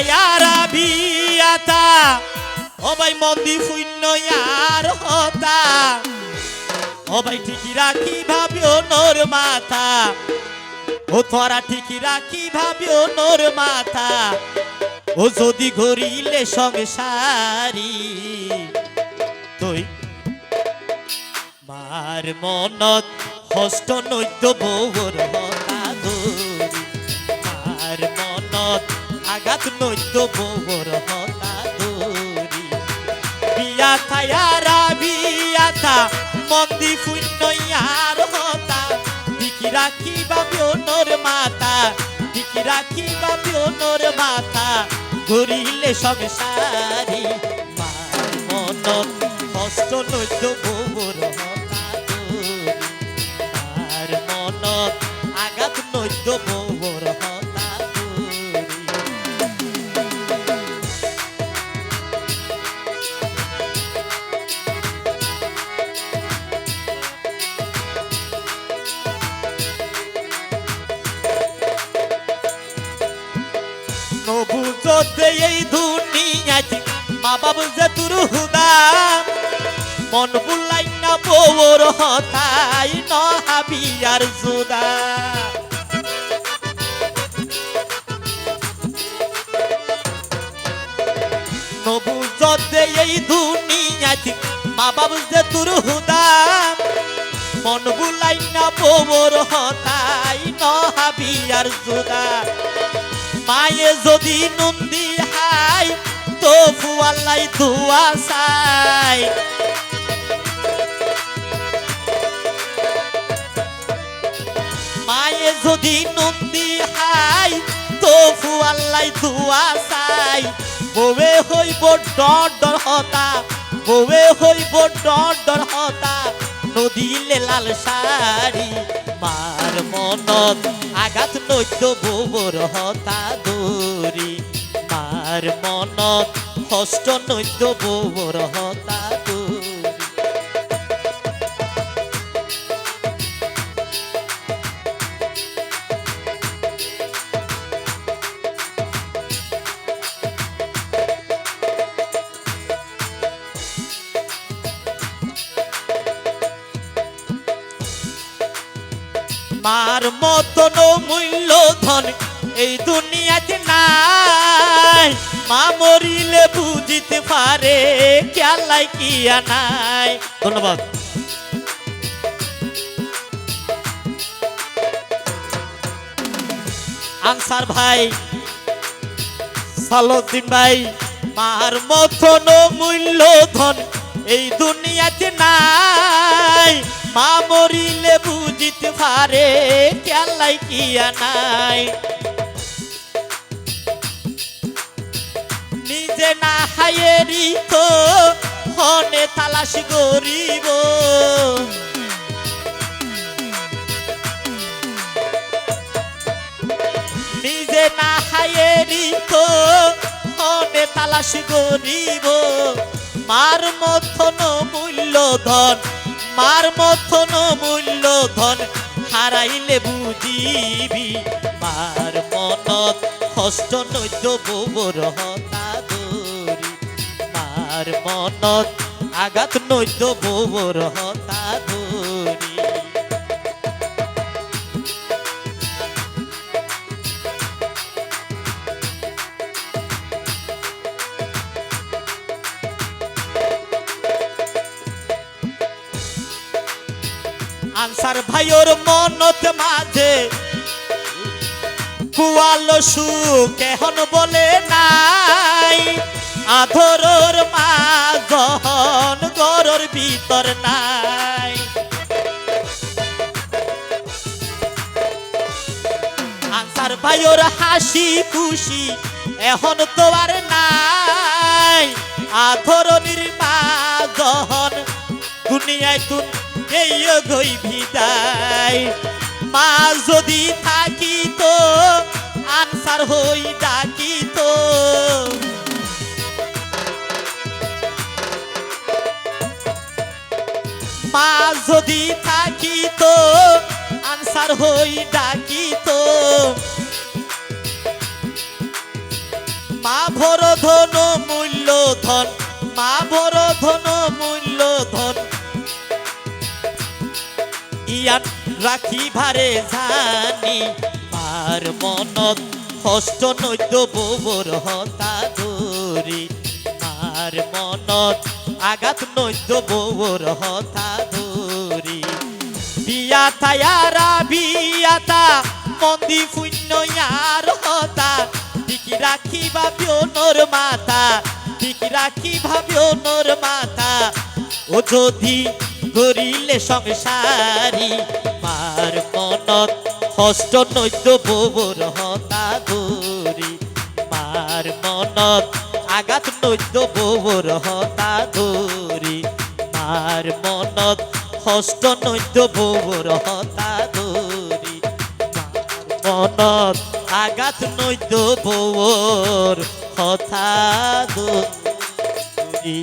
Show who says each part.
Speaker 1: থায়ারা বিয়াতা। ও ভাই মন্দি শূন্য আর হতা। ও ঠিকই রাখি ভাবিও নোর মাথা। ও তোরা ঠিকই রাখি ভাবিও নোর মাথা। ও যদি ঘুরিলে সংসারি, তুই মার মনত হস্ত নৈদ্য বৌর হতা আঘাত নৈদ্য বৌর হতা দৌরি। বিয়া থায়ারা বিয়া থা মন্দি শূন্য ইয়ার হতা। দিকি রাখি বাবিও নোর মাতা দিকি রাখি বাবিও নোর মাতা। ঘুরিলে সংসারি মনত হস্ত নৈদ্য বৌর হতা দৌরি। মার মনত আঘাত নৈদ্য বৌর হতা মন বুলাই না বউর হতাই নহাবি আর জুদা। নবু যদি এই দুনিয়াতে মা বাবু যে তোর হুদা। মন বুলাই না বউর হতাই নহাবি আর জুদা। মায়ে যদি নন্দী তো ফুয়াল্লাই ধুয়া সাই মায়ে যদি নন্দী হাই, তো ফুয়াল্লাই ধুয়া সাই বউয়ে হইব ডর ডর হতা, বউয়ে হইব ডর ডর হতা। নদীলে লাল শাড়ি, মার মনত আঘাত নৈদ্য বউর হতা দৌরি। মার মনত হস্ত নৈদ্য বউর হতা দৌরি মার মতন মূল্য ধন এই দুনিয়াতে নাই, মা মরিলে বুঝিতে পারে খেয়ালাই কিয়া নাই। ধন্যবাদ। আনসার ভাই সালুদ্দিন ভাই, মার মতন মূল্য ধন এই দুনিয়াতে নাই, মা মরিলে বুঝিতে পারে খেয়ালাই কিয়া নাই। হায়েরি তো হনে তালাশ গরিব নিজে না হায়েরি তো হনে তালাশ গরিব মার মথন মূল্য ধন মার মথন মূল্য ধন হারাইলে বুঝিবি, মার মনত হস্ত নৈদ্য বৌর হতা দরি মার মনত। আঘাত নৈত বৌর হতা দরি আনসার ভাইওর মনত মাঝে কুয়ালো সুখ এখন বলে নাই। আধরর ভিতর নাই। আনসার ভাইওর হাসি খুশি, এখন তো আর নাই। আধরনির মা গহন দুনিয়ায় তুন এই গই বিদায়। মা যদি থাকি তো আনসার হই ডাকি ধন মূল্য ধন, মা ভর ধন মূল্য ধন। ইয়াত রাখি ভারে জানি, মার মনত হস্ত নৈদ্য বৌবর হতা ধরি। মার মনত আঘাত নৈদ্য বৌবর হতা ধরি। বিয়া থায়ারা বিয়াতা মন্দি শূন্য ইয়ার হতা। দিকি রাখি ভাবিও নোর মাতা দিকি রাখি ভাবিও নোর মাতা ও যদি করিলে সংসারী, মার মনত হস্ত নৈদ্য বৌবর হতা ধরি মার মনত আঘাত নৈদ্য বৌবর হতা ধরি মার মনত হস্ত নৈদ্য বৌবর হতা ধরি মার মনত আঘাত নৈদ্য বৌর কথা ধরি